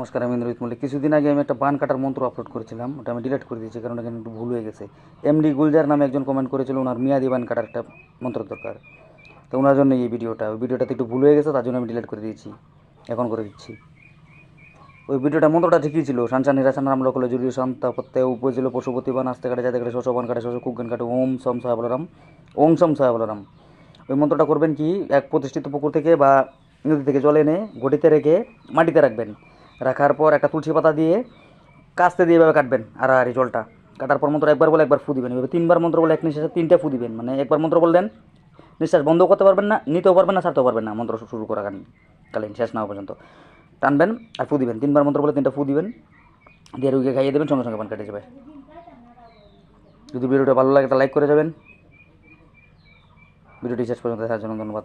নমস্কার, আমি ইন্দ্রজিৎ মল্লিক। কিছুদিন আগে আমি একটা বান কাটার মন্ত্র আপলোড করেছিলাম, ওটা আমি ডিলিট করে দিয়েছি, কারণ এখানে একটু ভুল হয়ে গেছে। এমডি গুলজার নামে একজন কমেন্ট করেছিল, ওনার মিয়াদি বান কাটার একটা মন্ত্র দরকার। তো ওনার জন্য এই ভিডিওটা ওই ভিডিওটাতে একটু ভুল হয়ে গেছে, তার জন্য আমি ডিলিট করে দিয়েছি। এখন করে দিচ্ছি। ওই ভিডিওটা মন্ত্রটা ঠিকই ছিল। সানসা নিরাশান রাম, লোকলে জুড়ি শান্তা, প্রত্যয় উপজিল পশুপতি, বান, আসতে কাটে, যাতে কাটে শস্য বান কাটে শস্য কুকগান কাটে, ওম সম সহায় বলরাম, ওম সম সহায় বলরাম। ওই মন্ত্রটা করবেন কি, এক প্রতিষ্ঠিত পুকুর থেকে বা নদী থেকে জল এনে ঘটিতে রেখে মাটিতে রাখবেন। রাখার পর একটা তুলসী পাতা দিয়ে কাস্তে দিয়ে এভাবে কাটবেন আর আর জলটা। কাটার পর মন্ত্র একবার বলে একবার ফু দিবেন। এভাবে তিনবার মন্ত্র বলে এক নিঃশ্বাসে তিনটা ফু দিবেন। মানে একবার মন্ত্র বললেন, নিঃশ্বাস বন্ধ করতে পারবেন না, নিতেও পারবেন না, ছাড়তেও পারবেন না। মন্ত্র শুরু করা কালীন শেষ না পর্যন্ত। টানবেন আর ফু দিবেন। তিনবার মন্ত্র বলে তিনটা ফু দিবেন। দিয়ে রুগীকে খাইয়ে দেবেন, সঙ্গে সঙ্গে পান কেটে যাবে। যদি ভিডিওটা ভালো লাগে তা লাইক করে যাবেন। ভিডিওটি শেষ পর্যন্ত দেখার জন্য ধন্যবাদ।